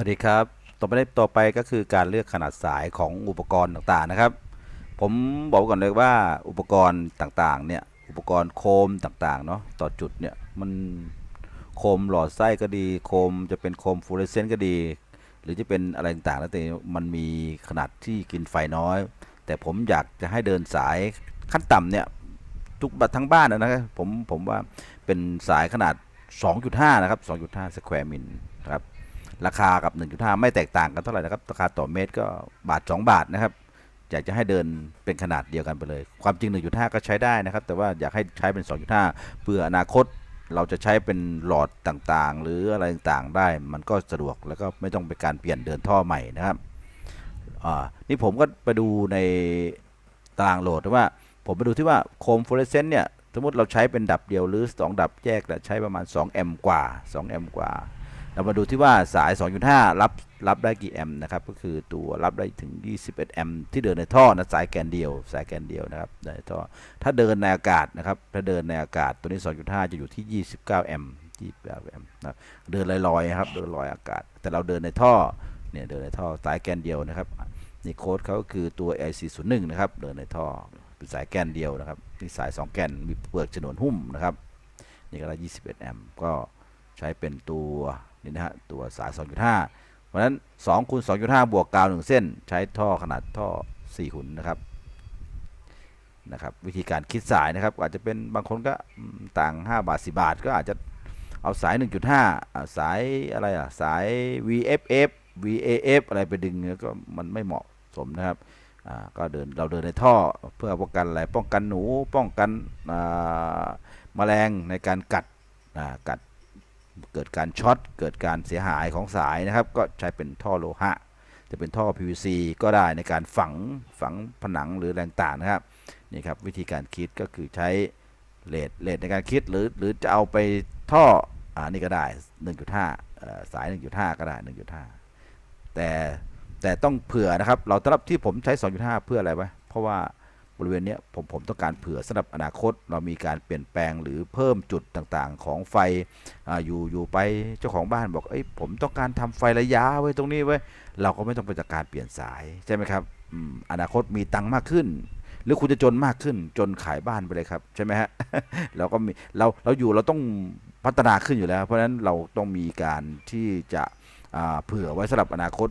วัสดีครับ ต่อไปต่อไปก็คือการเลือกขนาดสายของอุปกรณ์ต่างๆนะครับ ผมบอกก่อนเลยว่าอุปกรณ์ต่างๆเนี่ยอุปกรณ์โคมต่างๆเนาะต่อจุดเนี่ยมันโคมหลอดไส้ก็ดี โคมจะเป็นโคมฟลูออเรสเซนต์ก็ดี หรือจะเป็นอะไรต่างๆแล้วแต่มันมีขนาดที่กินไฟน้อย แต่ผมอยากจะให้เดินสายขั้นต่ำเนี่ยทุกบัตทั้งบ้านนะนะครับผมผมว่าเป็นสายขนาด 2.5 นะครับ 2.5 สแควร์มิลนะครับ ราคากับ 1.5 ไม่แตกต่างกันเท่าไหร่นะครับ ราคาต่อเมตรก็บาท 2 บาทนะครับ อยากจะให้เดินเป็นขนาดเดียวกันไปเลย ความจริง 1.5 ก็ใช้ได้นะครับ แต่ว่าอยากให้ใช้เป็น 2.5 เพื่ออนาคตเราจะใช้เป็นหลอดต่างๆ หรืออะไรต่างๆ ได้ มันก็สะดวกแล้วก็ไม่ต้องเป็นการเปลี่ยนเดินท่อใหม่นะครับอ่านี่ผมก็ไปดูในตารางโหลดว่า ผมไปดูที่ว่าโคมฟลูออเรสเซนต์เนี่ย สมมติเราใช้เป็นดับเดียวหรือ 2 ดับแยกแต่ใช้ประมาณ2แอมป์กว่า2แอมป์กว่า เรามาดูที่ว่าสาย 2.5 รับรับได้กี่แอมป์นะครับ ก็คือตัวรับได้ถึง 21 แอมป์ที่เดินในท่อนะสายแกนเดียว สายแกนเดียวนะครับในท่อถ้าเดินในอากาศนะครับ ถ้าเดินในอากาศตัวนี้ 2.5 จะอยู่ที่ 29 แอมป์29แอมป์นะเดินลอยๆนะครับ เดินลอยอากาศ แต่เราเดินในท่อ เนี่ยเดินในท่อสายแกนเดียวนะครับนี่โค้ดเขาก็คือตัว i401 นะครับ เดินในท่อเป็นสายแกนเดียวนะครับนี่สาย 2 แกน มีเปลือกฉนวนหุ้มนะครับ นี่ก็ได้21 แอมป์ ก็ใช้เป็นตัวนี่นะฮะตัวสาย 2.5 เพราะฉะนั้น2คูณ2.5 บวกกาว 1 เส้น ใช้ท่อขนาดท่อ 4 หุ่นนะครับนะครับ วิธีการคิดสายนะครับ อาจจะเป็นบางคนก็ต่าง 5 บาท 10 บาท ก็อาจจะเอาสาย 1.5 สายอะไรอะ สาย VFF VAF อะไรไปดึงเนี่ยก็มันไม่เหมาะสมนะครับก็เดินเราเดินในท่อเพื่อป้องกันอะไรป้องกันหนูป้องกันแมลงในการกัดกัด เกิดการช็อตเกิดการเสียหายของสายนะครับ ก็ใช้เป็นท่อโลหะ จะเป็นท่อ PVC ก็ได้ในการฝังฝังผนังหรือแรงต่างนะครับนี่ครับวิธีการคิดก็คือใช้เลทเลทในการคิดหรือหรือจะเอาไปท่ออ่านี่ก็ได้ 1.5 สาย 1.5 ก็ได้ 1.5 แต่แต่ต้องเผื่อนะครับ เราสำหรับที่ผมใช้ 2.5 เพื่ออะไรวะเพราะว่า บริเวณนี้ผมผมต้องการเผื่อสำหรับอนาคต เรามีการเปลี่ยนแปลงหรือเพิ่มจุดต่างๆ ของไฟออยู่อยู่ไปเจ้าของบ้านบอกเอ้ยผมต้องการทำไฟระยะไว้ตรงนี้ไว้เราก็ไม่ต้องไปจัดการเปลี่ยนสายใช่ไหมครับอนาคตมีตังค์มากขึ้น หรือคุณจะจนมากขึ้นจนขายบ้านไปเลยครับใช่ไหมฮะเราก็มีเราเราอยู่เราต้องพัฒนาขึ้นอยู่แล้ว เพราะฉะนั้นเราต้องมีการที่จะเผื่อไว้สำหรับอนาคต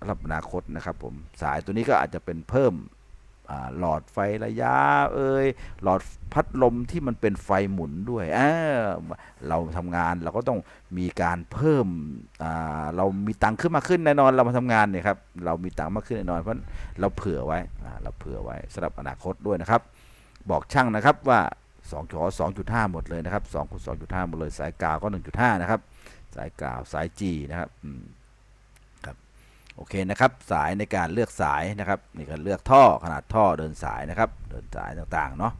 สำหรับอนาคตนะครับผมสายตัวนี้ก็อาจจะเป็นเพิ่ม หลอดไฟระยะเอ่ยหลอดพัดลมที่มันเป็นไฟหมุนด้วยเเราทำงานเราก็ต้องมีการเพิ่มเรามีตังค์ขึ้นมาขึ้นแน่นอนเรามาทำงานเนี่ยครับเรามีตังค์มากขึ้นแน่นอนเพราะเราเผื่อไว้เราเผื่อไว้สำหรับอนาคตด้วยนะครับ บอกช่างนะครับว่า2ขอ2.5 หมดเลยนะครับ2คูณ2.5 หมดเลย สายกาวก็ 1.5 นะครับ สายกาวสาย G นะครับอืม โอเคนะครับสายในการเลือกสายนะครับนี่ก็เลือกท่อขนาดท่อเดินสายนะครับ เดินสายต่างๆเนาะ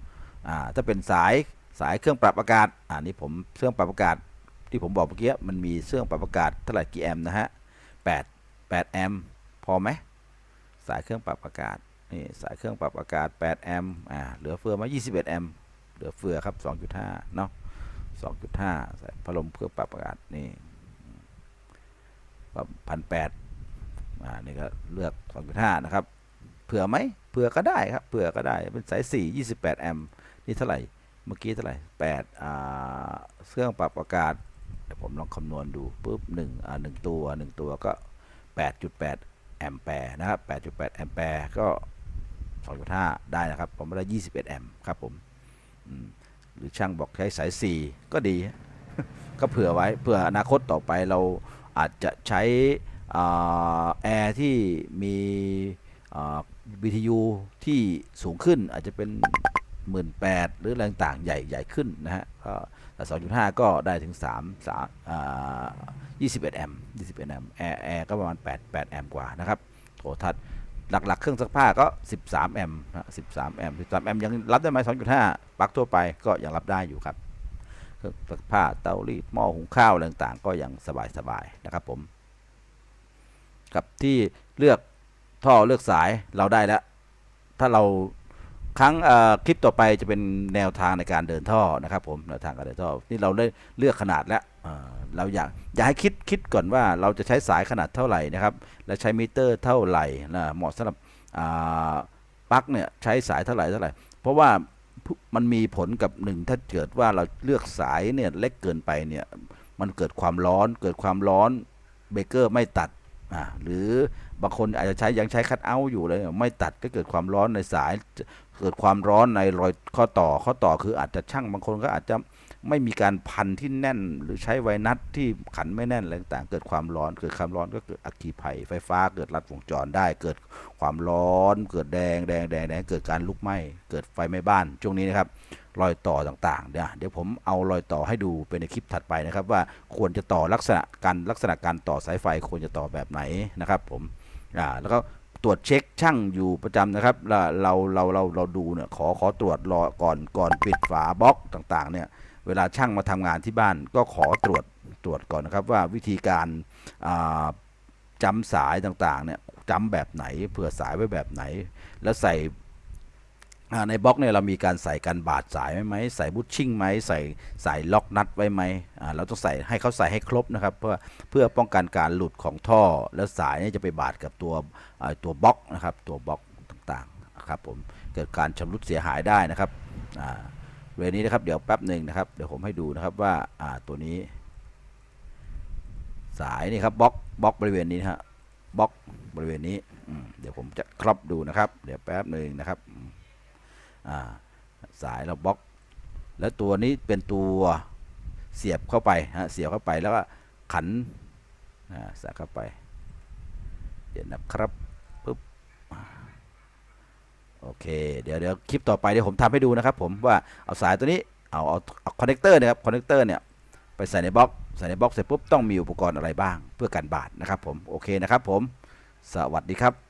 อ่าถ้าเป็นสายสายเครื่องปรับอากาศอ่านี่ผมเครื่องปรับอากาศที่ผมบอกเมื่อกี้มันมีเครื่องปรับอากาศเท่าไหร่กี่แอมป์นะฮะ8 8แอมป์พอไหมสายเครื่องปรับอากาศนี่สายเครื่องปรับอากาศ8แอมป์อ่าเหลือเฟือมา 21 แอมป์เหลือเฟือครับ 2.5 เนาะ2.5 สายพัดลมเครื่องปรับอากาศนี่พันแปด อ่านี่ก็เลือก 2.5 นะครับ เผื่อไหมเผื่อก็ได้ครับเผื่อก็ได้เป็นสาย 4 28 แอมป์นี่เท่าไหร่เมื่อกี้เท่าไหร่8อ่าเครื่องปรับอากาศเดี๋ยวผมลองคำนวณดูปุ๊บ1อ่า1ตัว 1 ตัวก็ 8.8 แอมแปร์นะครับ 8.8 แอมแปร์ก็ 2.5 ได้นะครับ ผมได้ 21 แอมป์ครับผมอืมหรือช่างบอกใช้สาย 4 ก็ดี ก็เผื่อไว้เผื่ออนาคตต่อไปเราอาจจะใช้ แอร์ที่มีอ่า BTU ที่สูงขึ้นอาจจะเป็น 1 8ื่นหรืออะไรต่างๆใหญ่ใหญ่ขึ้นนะฮะก็แต่2.5ก็ได้ถึง3 3อ่า21แอมป์21แอมป์แอร์แอร์ก็ประมาณ8 8แอมป์กว่านะครับโทรทัศน์หลัก ๆ เครื่องซักผ้าก็ 13 แอมป์นะ13 แอมป์13 แอมป์ยังรับได้ไหม2.5 ปลั๊กทั่วไปก็ยังรับได้อยู่ครับ เครื่องซักผ้าเตารีดหม้อหุงข้าวอะไรต่างๆ ก็ยังสบายๆนะครับผม กับที่เลือกท่อเลือกสายเราได้แล้ว ถ้าเราครั้งคลิปต่อไปจะเป็นแนวทางในการเดินท่อนะครับผมแนวทางการเดินท่อนี่เราได้เลือกขนาดแล้วเราอยากอยากให้คิดคิดก่อนว่าเราจะใช้สายขนาดเท่าไหร่นะครับและใช้มิเตอร์เท่าไหร่นะเหมาะสำหรับปลั๊กเนี่ยใช้สายเท่าไหร่เท่าไหร่ เพราะว่ามันมีผลกับหนึ่งถ้าเกิดว่าเราเลือกสายเนี่ยเล็กเกินไปเนี่ยมันเกิดความร้อนเกิดความร้อนเบเกอร์ไม่ตัด หรือบางคนอาจจะใช้ยังใช้คัตเอาท์อยู่เลย ไม่ตัดก็เกิดความร้อนในสาย เกิดความร้อนในรอยข้อต่อข้อต่อคืออาจจะช่างบางคนก็อาจจะไม่มีการพันที่แน่น หรือใช้ไวนัทที่ขันไม่แน่นอะไรต่างเกิดความร้อน เกิดความร้อนก็เกิดอัคคีภัย ไฟฟ้าเกิดรัดวงจรได้ เกิดความร้อน เกิดแดงแดงแดงแดงเกิดการลุกไหม้เกิดไฟไหม้บ้านช่วงนี้นะครับ รอยต่อต่างๆเดี๋ยวเดี๋ยวผมเอารอยต่อให้ดูเป็นในคลิปถัดไปนะครับ ว่าควรจะต่อลักษณะการลักษณะการต่อสายไฟควรจะต่อแบบไหนนะครับผมอ่าแล้วก็ตรวจเช็คช่างอยู่ประจำนะครับแล้วเราเราเราเราดูเนี่ยขอขอตรวจรอก่อนก่อนปิดฝาบล็อกต่างๆเนี่ยเวลาช่างมาทำงานที่บ้านก็ขอตรวจตรวจก่อนนะครับว่าวิธีการอ่าจำสายต่างๆเนี่ยจำแบบไหนเผื่อสายไว้แบบไหน แล้วใส่ ในบล็อกเนี่ยเรามีการใส่กันบาดสายไว้ไหมใส่บุชชิ่งไหมใส่ใส่ล็อกนัดไว้ไหมเราต้องใส่ให้เขาใส่ให้ครบนะครับเพื่อเพื่อป้องกันการหลุดของท่อ แล้วสายเนี่ยจะไปบาดกับตัวตัวบล็อกนะครับตัวบล็อกต่างๆครับผมเกิดการชำรุดเสียหายได้นะครับเวลนี้นะครับเดี๋ยวแป๊บหนึ่งนะครับเดี๋ยวผมให้ดูนะครับว่าตัวนี้ สายนี่ครับบล็อกบล็อกบริเวณนี้นะฮะบล็อกบริเวณนี้เดี๋ยวผมจะครอบดูนะครับ เดี๋ยวแป๊บหนึ่งนะครับ สายเราบล็อก แล้วตัวนี้เป็นตัวเสียบเข้าไปฮะเสียบเข้าไปแล้วก็ขันอ่าใส่เข้าไปเดี๋ยวนะครับปึ๊บโอเคเดี๋ยวเดี๋ยวคลิปต่อไปเดี๋ยวผมทำให้ดูนะครับ ผมว่าเอาสายตัวนี้เอาเอาเอาคอนเนคเตอร์นะครับคอนเนคเตอร์เนี่ยไปใส่ในบล็อกใส่ในบล็อกเสร็จปุ๊บต้องมีอุปกรณ์อะไรบ้างเพื่อกันบาดนะครับผมโอเคนะครับผมสวัสดีครับ